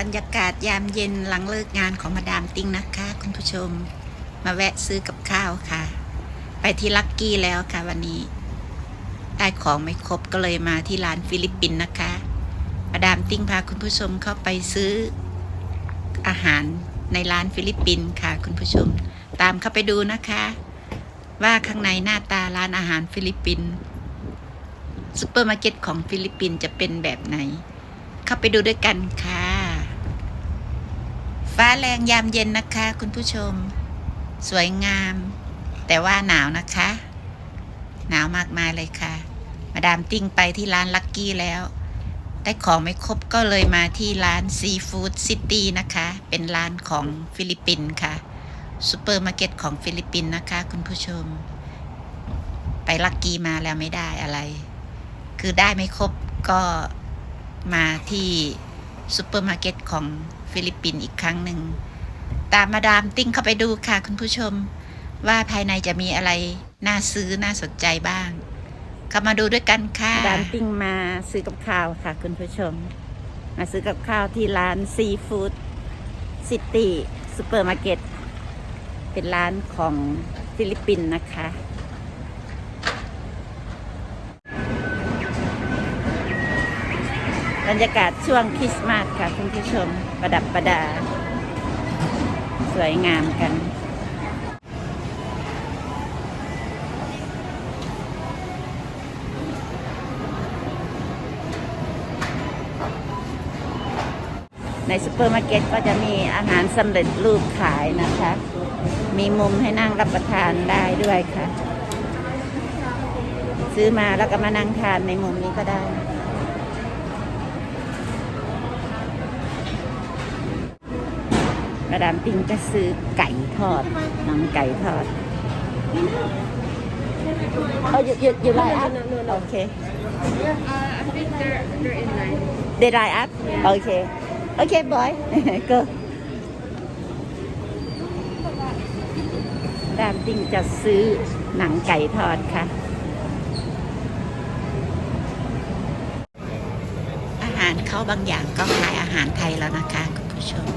บรรยากาศยามเย็นหลังเลิกงานของมาดามติ้งนะคะ คุณผู้ชม มาแวะซื้อกับข้าวค่ะ ไปที่ลักกี้แล้วค่ะวันนี้ ได้ของไม่ครบก็เลยมาที่ร้านฟิลิปปินส์นะคะ มาดามติ้งพาคุณผู้ชมเข้าไปซื้ออาหารในร้านฟิลิปปินส์ค่ะ คุณผู้ชม ตามเข้าไปดูนะคะ ว่าข้างในหน้าตาร้านอาหารฟิลิปปินส์ซูเปอร์มาร์เก็ตของฟิลิปปินส์จะเป็นแบบไหน เข้าไปดูด้วยกันค่ะ ฟ้าแรงยามเย็นนะคะ คุณผู้ชม สวยงาม แต่ว่าหนาวนะคะ หนาวมากมายเลยค่ะ มาดามติ้งไปที่ร้านลักกี้แล้ว ได้ของไม่ครบก็เลยมาที่ร้านซีฟู้ดซิตี้นะคะ เป็นร้านของฟิลิปปินส์ค่ะซูเปอร์มาร์เก็ตของฟิลิปปินส์นะคะ คุณผู้ชม ไปลักกี้มาแล้วไม่ได้อะไร คือได้ไม่ครบก็มาที่ซูเปอร์มาร์เก็ตของ ฟิลิปปินส์อีกครั้งหนึ่ง ตามมาดามติ้งเข้าไปดูค่ะคุณผู้ชม ว่าภายในจะมีอะไรน่าซื้อน่าสนใจบ้าง เข้ามาดูด้วยกันค่ะดามติ้งมาซื้อกับข้าวค่ะ คุณผู้ชม มาซื้อกับข้าวที่ร้านซีฟู้ดซิตี้ซูเปอร์มาร์เก็ตเป็นร้านของฟิลิปปินส์นะคะ บรรยากาศช่วงคริสต์มาสค่ะคุณผู้ชมประดับประดา สวยงามกัน ในซูเปอร์มาร์เก็ตก็จะมีอาหารสำเร็จรูปขายนะคะ มีมุมให้นั่งรับประทานได้ด้วยค่ะ ซื้อมาแล้วก็มานั่งทานในมุมนี้ก็ได้ มาดามติงจะซื้อไก่ทอดหนังไก่ทอดเออหยุดหยุดหยุดไลน์อัพโอเค Uh, I think they're they're in line. เดไลน์อัพโอเคโอเคบอยก็ดามติงจะซื้อหนังไก่ทอดค่ะ อาหารเขาบางอย่างก็ขายอาหารไทยแล้วนะคะคุณผู้ชม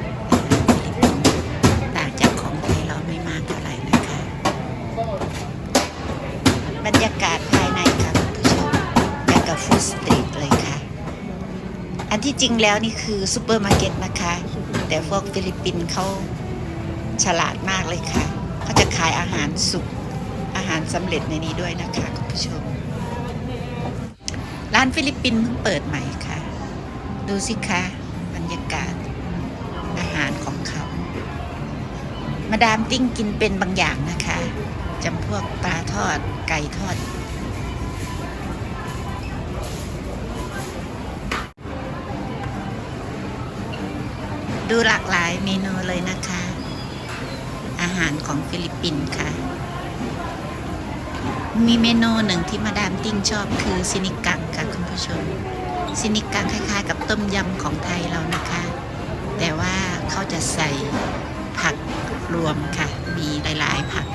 จริงแล้วนี่คือซูเปอร์มาร์เก็ตนะคะ แต่พวกฟิลิปปินส์เขาฉลาดมากเลยค่ะเขาจะขายอาหารสุกอาหารสำเร็จในนี้ด้วยนะคะคุณผู้ชม ร้านฟิลิปปินส์เพิ่งเปิดใหม่ค่ะ ดูสิคะบรรยากาศอาหารของเขา มาดามติ้งกินเป็นบางอย่างนะคะจำพวกปลาทอดไก่ทอด ดูหลากหลายเมนูเลยนะคะ อาหารของฟิลิปปินส์ค่ะ มีเมนูหนึ่งที่มาดามติ้งชอบคือซินิกังค่ะคุณผู้ชมซินิกังคล้ายๆ กับต้มยำของไทยเรานะคะ แต่ว่าเขาจะใส่ผักรวมค่ะ มีหลายๆผัก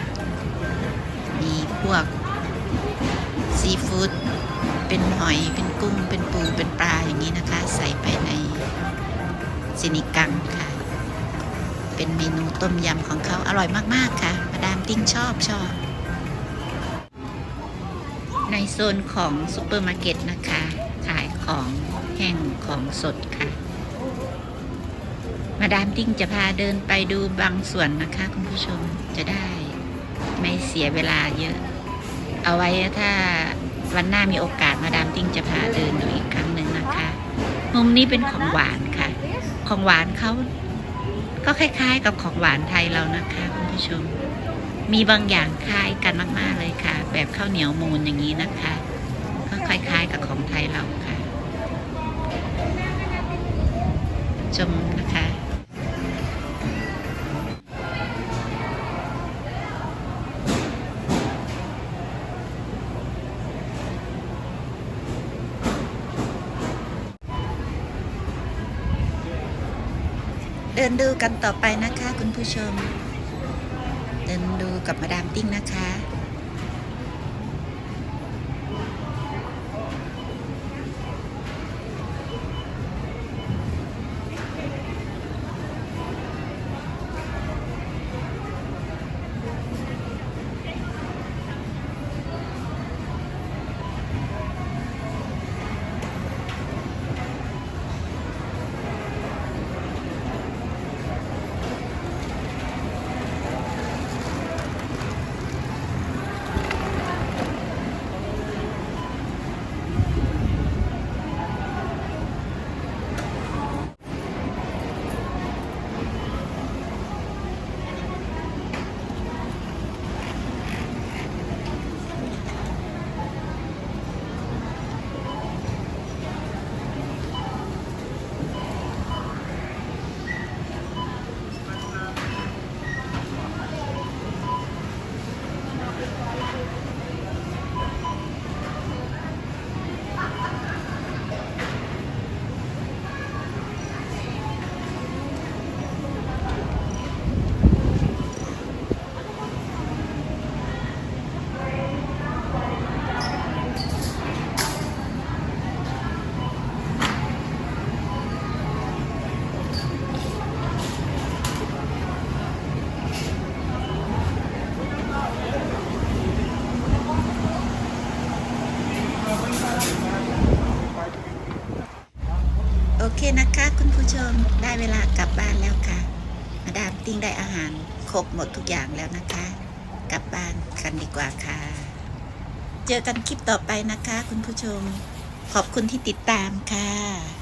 มีพวกซีฟู้ดเป็นหอยเป็นกุ้งเป็นปูเป็นปลาอย่างนี้นะคะ ใส่ไปใน ซินิกังค่ะ เป็นเมนูต้มยำของเขาอร่อยมากๆค่ะ มาดามติ้งชอบชอบ ในโซนของซูเปอร์มาร์เก็ตนะคะ ขายของแห้งของสดค่ะ มาดามติ้งจะพาเดินไปดูบางส่วนนะคะ คุณผู้ชมจะได้ไม่เสียเวลาเยอะ เอาไว้ถ้าวันหน้ามีโอกาสมาดามติ้งจะพาเดินดูอีกครั้งหนึ่งนะคะ มุมนี้เป็นของหวาน ของหวานเขาก็คล้าย ๆ กับของหวานไทยเรานะคะคุณผู้ชม มีบางอย่างคล้ายกันมากๆเลยค่ะ แบบข้าวเหนียวมูนอย่างนี้นะคะ ก็คล้าย ๆ กับของไทยเราค่ะ ชม เดินดูกันต่อไปนะคะ คุณผู้ชม เดินดูกับมาดามติ้งนะคะ ติ้งได้อาหารครบหมดทุกอย่างแล้วนะคะ กลับบ้านกันดีกว่าค่ะ เจอกันคลิปต่อไปนะคะ คุณผู้ชม ขอบคุณที่ติดตามค่ะ